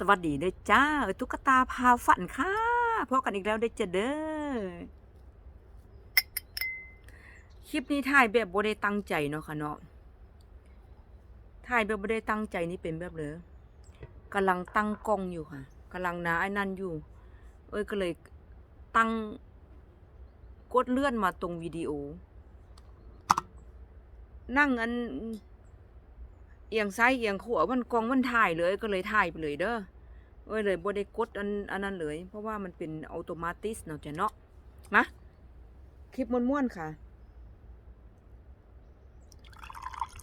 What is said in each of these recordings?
สวัสดีเด้อจ้าตุ๊กตาพาฝันค่ะพบกันอีกแล้วเด้จ้าเด้อคลิปนี้ถ่ายแบบบ่ได้ตั้งใจเนาะค่ะเนาะถ่ายแบบบ่ได้ตั้งใจนี่เป็นแบบเลยกำลังตั้งกล้องอยู่ค่ะกำลังนาไอ้นั่นอยู่ เอ้ยก็เลยตั้งกดเลื่อนมาตรงวิดีโอ นั่งอัน เอียงซ้ายเอียงขวามันกองมันถ่ายเลยก็เลยถ่ายไปเลยเด้อเอ้ยเลยบ่ได้กดอันอันนั้นเลย เพราะว่ามันเป็นอัตโนมัติเนาะจ้ะเนาะมาคลิปม่วนๆค่ะ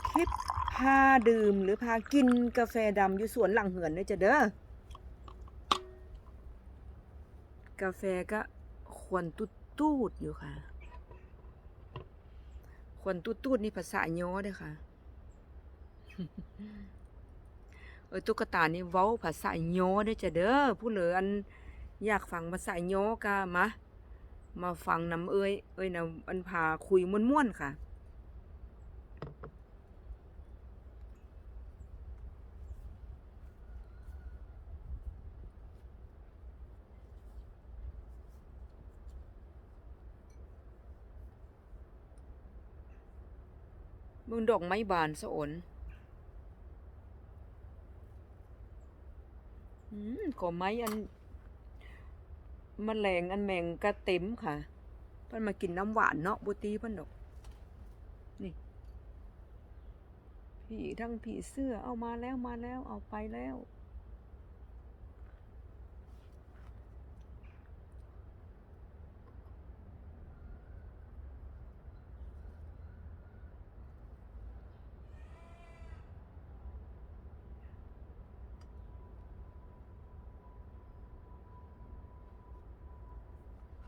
คลิปพาดื่มหรือพากินกาแฟดำอยู่สวนหลังเหือนเลยจ้ะเด้อกาแฟก็ควนตุดตูดอยู่ค่ะ ควนตุดตูดนี่ภาษาโยเด้อค่ะ เออตุ๊กตานี่เว้าภาษาโยเด้จะเด้อผู้เหลืออันอยากฟังภาษาโยก็มามาฟังนำเอ้ยเอ้ยนำอันพาคุยม่วนๆค่ะเบิ่งดอกไม้บานสะอนอืม ขอไม้อันมแมลงอันแมงกระเต็มค่ะเพิ่นมากินน้ำหวานเนาะบุตีเพิ่นดอก นี่ผีทั้งผีเสื้อเอามาแล้วมาแล้วเอาไปแล้ว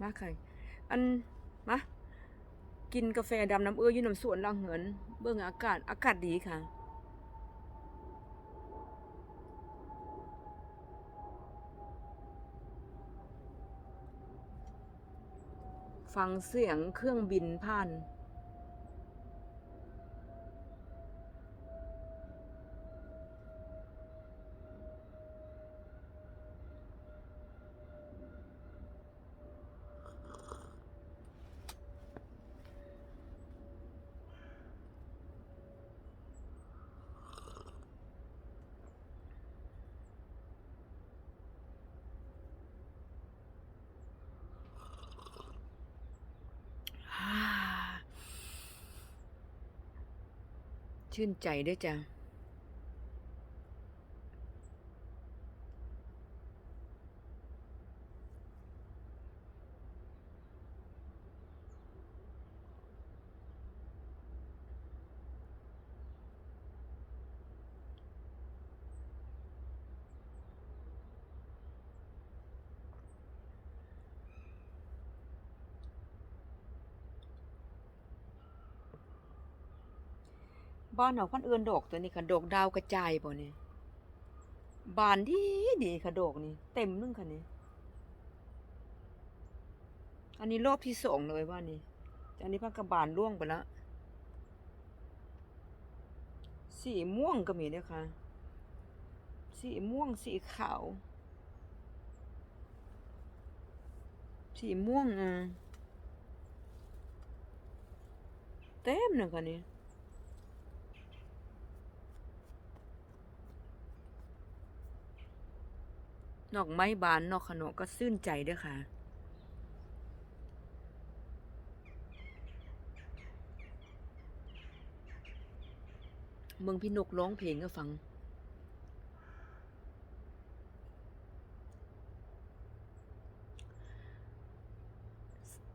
มาค่ะอันมากินกาแฟดำน้ำเอื้ออยู่น้ำสวนลังเหิน เบื้องอากาศอากาศดีค่ะฟังเสียงเครื่องบินผ่าน อ่า ชื่นใจด้วยจ้ะ บ้านเราพันเอือนดอกตัวนี้ค่ะดอกดาวกระจายบ่เนี่ยบานดีดีค่ะดอกนี่เต็มนึงค่ะนี่อันนี้รอบที่สองเลยว่านี่อันนี้พักกระบานร่วงไปแล้วสีม่วงก็มีด้วยค่ะ สีม่วงสีขาว สีม่วงอะเต็มเลยค่ะนี่ นอกไม้บานนอกขนมก็ซื่นใจด้วยค่ะ เมืองพี่นกร้องเพลงก็ฟัง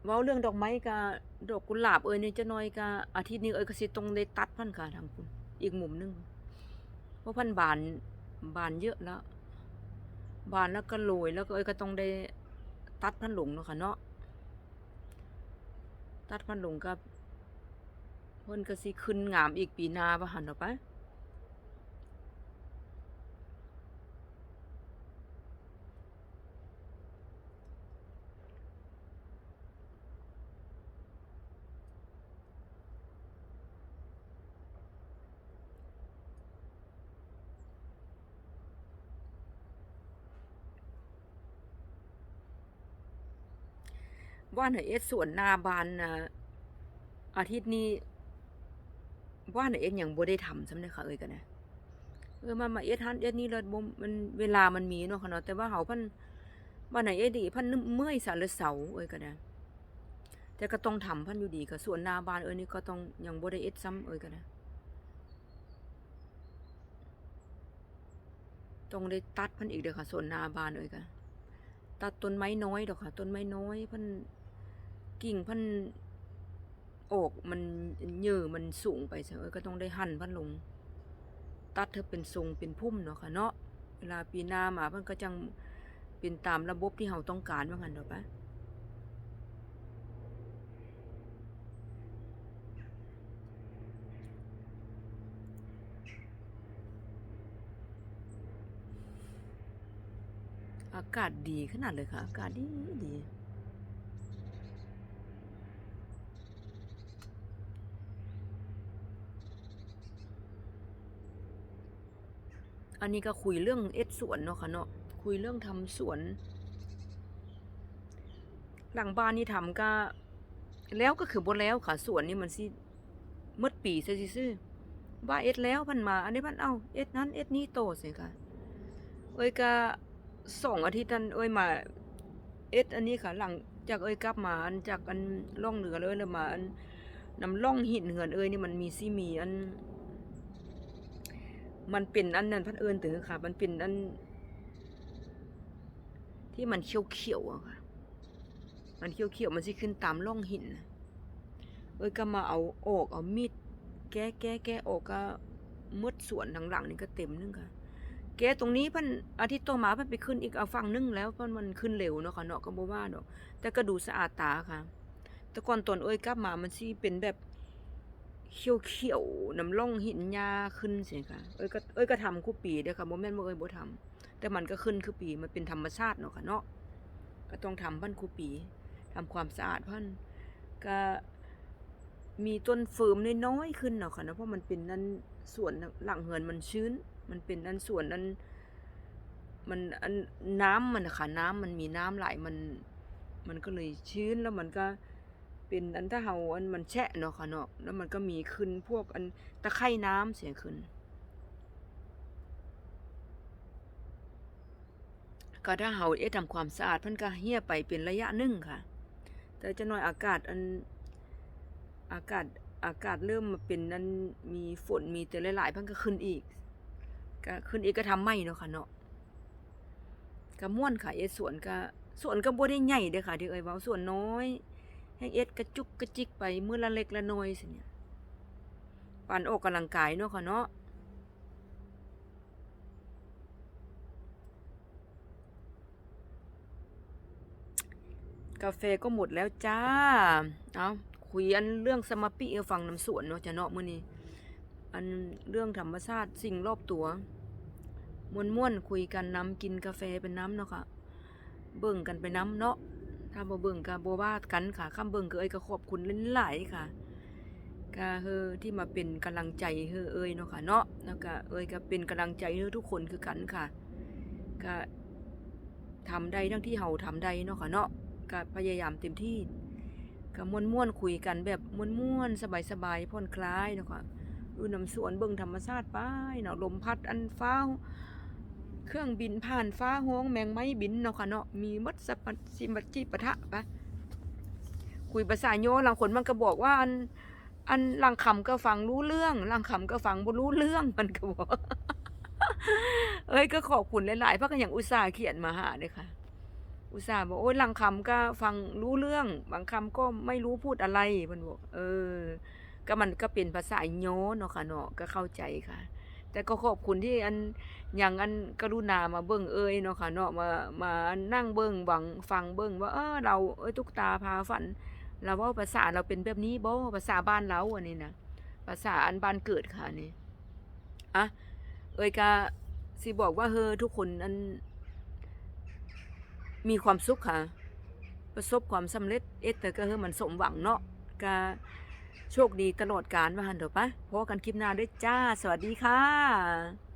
เว้าเรื่องดอกไม้กับดอกกุหลาบเอ้ยนี่จะน้อยกับอาทิตย์นี้เอ้ยก็สิตรงได้ตัดพันค่ะทางคุณอีกมุมนึงเพราะพันบานบานเยอะแล้ว บานแล้วก็โรยแล้วก็เอ้ยก็ต้องได้ตัดพันหลงเนาะค่ะเนาะตัดพันหลงกับเพิ่นก็สิขึ้นงามอีกปีหน้าบ่หันเอาไป ว่านให้เอ็ดสวนนาบานนะอาทิตย์นี้ว่านให้เอ็ดหยังบ่ได้ทำซ้ำเด้อค่ะเอ้ยกันนะเออมามาเอ็ดหันเอ็ดนี่แล้วบ่มันเวลามันมีเนาะค่ะเนาะแต่ว่าเฮาพิ่นว่านให้เอ็ดดีพิ่นเมื่อยสารเสาเอ้ยกันนะแต่ก็ต้องทำพิ่นอยู่ดีก็สวนนาบานเอ้ยนี่ก็ต้องยังบ่ได้เอ็ดซ้ำเอ้ยกันนะต้องได้ตัดพิ่นอีกเด้อค่ะสวนนาบานเอ้ยกันตัดต้นไม้น้อยดอกค่ะต้นไม้น้อยพัน กิ่งพันออกมันเยื่อมันสูงไปเสเอยก็ต้องได้หั่นพันลง ตัดเธอเป็นทรงเป็นพุ่มเนาะค่ะเนาะเวลาปีหน้ามาพันก็จังเป็นตามระบบที่เราต้องการว่างั้นดอกปะอากาศดีขนาดเลยค่ะ อากาศดีดี อันนี้ก็คุยเรื่องเอ็ดสวนเนาะค่ะเนาะคุยเรื่องทำสวน หลังบ้านนี่ทำก็ แล้วก็คือบนแล้วค่ะสวนนี่มันสิหมดปีซะซื่อว่าเอ็ดแล้วพันมา อันนี้พันเอาเอ็ดนั้นเอ็ดนี้โตสิค่ะ เอ้ยก็สองอาทิตย์นั้นเอ้ยมา เอ็ดอันนี้ค่ะ หลังจากเอ้ยกลับมาอันจากอันล่องเหนือเลยแล้วมาอันนำล่องหินเหือนเอ้ยนี่มันมีซีมีอัน มันเป็นอันนั้นพันเอิญถือค่ะ มันเป็นอัน ที่มันเขียวเขียวอะค่ะ มันเขียวเขียวมันสิขึ้นตามร่องหินน่ะเอ้ยก็มาเอาออกเอามีดแก้แก้แก้ออกก็มดสวนทางหลังนี่ก็เต็มนึงค่ะ แกตรงนี้พันอาทิตย์ต่อมาพันไปขึ้นอีกเอาฝั่งนึงแล้วพราะมันขึ้นเร็วเนาะค่ะเนาะก็บ่ว่าดอกแต่ก็ดูสะอาดตาค่ะ แต่ก่อนตอนเอ้ยกลับมามันสิเป็นแบบ เขียวเขียวๆน้ำร่องหินหญ้าขึ้นสิค่ะเอ้ยก็เอ้ยก็ทำคู่ปีเด้อค่ะบ่แม่นบ่เอ้ยบ่ทำแต่มันก็ขึ้นคือปีมันเป็นธรรมชาติเนาะค่ะเนาะก็ต้องทำพันคู่ปีทำความสะอาดพันก็มีต้นเฟิร์มน้อยๆขึ้นเนาะค่ะเนาะเพราะมันเป็นนั่นส่วนหลังเหือนมันชื้น มันเป็นนั่นส่วนนั้นมันอันน้ำมันนะค่ะน้ำมันมีน้ำไหลมัน มันก็เลยชื้นแล้วมันก็ เป็นอันถ้าเฮาอันมันแฉะเนาะค่ะเนาะแล้วมันก็มีขึ้นพวกอันตะไคร่น้ำเสียขึ้น ก็ถ้าเฮาเอ๊ะทำความสะอาดเพิ่นก็เหี่ยไปเป็นระยะหนึงค่ะ แต่จะน้อยอากาศอันอากาศอากาศเริ่มมาเป็นนั้นมีฝนมีแต่หลายๆเพิ่นก็ขึ้นอีกก็ขึ้นอีกก็ทำไม่เนาะค่ะเนาะก็ม่วนค่ะเอ็ดสวนก็สวนก็บ่ได้ใหญ่เด้อค่ะที่เอ่ยเว้าสวนน้อย ให้เอ็ดกระจุกกระจิกไปมือละเล็กละน้อยสิเนี่ยปั่นออกกำลังกายเนาะค่ะเนาะกาแฟก็หมดแล้วจ้า เอาคุยอันเรื่องสมาปิเอฟังน้ำสวนเนาะจะเนาะมื้อนี้ อันเรื่องธรรมชาติสิ่งรอบตัวม่วนๆคุยกันน้ำกินกาแฟเป็นน้ำเนาะค่ะ เบิ่งกันไปน้ำเนาะ ถ้าบ่เบิ่งก็บ่ว่ากันค่ะคำเบิ่งก็เอ้ยก็ขอบคุณหลายๆค่ะก็เฮอที่มาเป็นกำลังใจเฮอเอ้ยเนาะค่ะเนาะแล้วก็เอ้ยก็เป็นกำลังใจให้ทุกคนคือกันค่ะก็ทำได้ทั้งที่เฮาทำได้เนาะค่ะเนาะก็พยายามเต็มที่ก็ม่วนๆคุยกันแบบม่วนๆสบายๆผ่อนคลายเนาะค่ะดูน้ำสวนเบิ่งธรรมชาติไปเนาะลมพัดอันฟ้า เครื่องบินผ่านฟ้าห้องแมงไม้บินเนาะค่ะเนาะมีมัดสปัสิมัจิปะทะปะคุยภาษาโยหลังคนมันก็บอกว่าอันอันลังคำก็ฟังรู้เรื่องลังคำก็ฟังบ่รู้เรื่องมันก็บอกเอ้ยก็ขอบคุณหลายๆเพราะก็อย่างอุตส่าห์เขียนมาหาเลยค่ะ อุตส่าห์บอกโอ้ยลังคำก็ฟังรู้เรื่อง บางคำก็ไม่รู้พูดอะไรมันบอก เออ ก็มันก็เป็นภาษาโยเนาะค่ะเนาะก็เข้าใจค่ะ แต่ก็ขอบคุณที่อันอย่างอันกรุณามาเบิ่งเอ้ยเนาะค่ะเนาะมามานั่งเบิ่งบังฟังเบิ่งว่าเออเราเอ้ยตุกตาพาฝัน เราเว่าภาษาเราเป็นแบบนี้บ่ภาษาบ้านเราอันนี้นะภาษาอันบ้านเกิดค่ะนี่อะเอ้ยก็สิบอกว่าเฮอทุกคนอันมีความสุขค่ะ ประสบความสำเร็จเอ็ดแต่ก็เฮอมันสมหวังเนาะก็ โชคดีตลอดกาลว่าหันเถอะปะพบกันคลิปหน้าด้วยจ้า สวัสดีค่ะ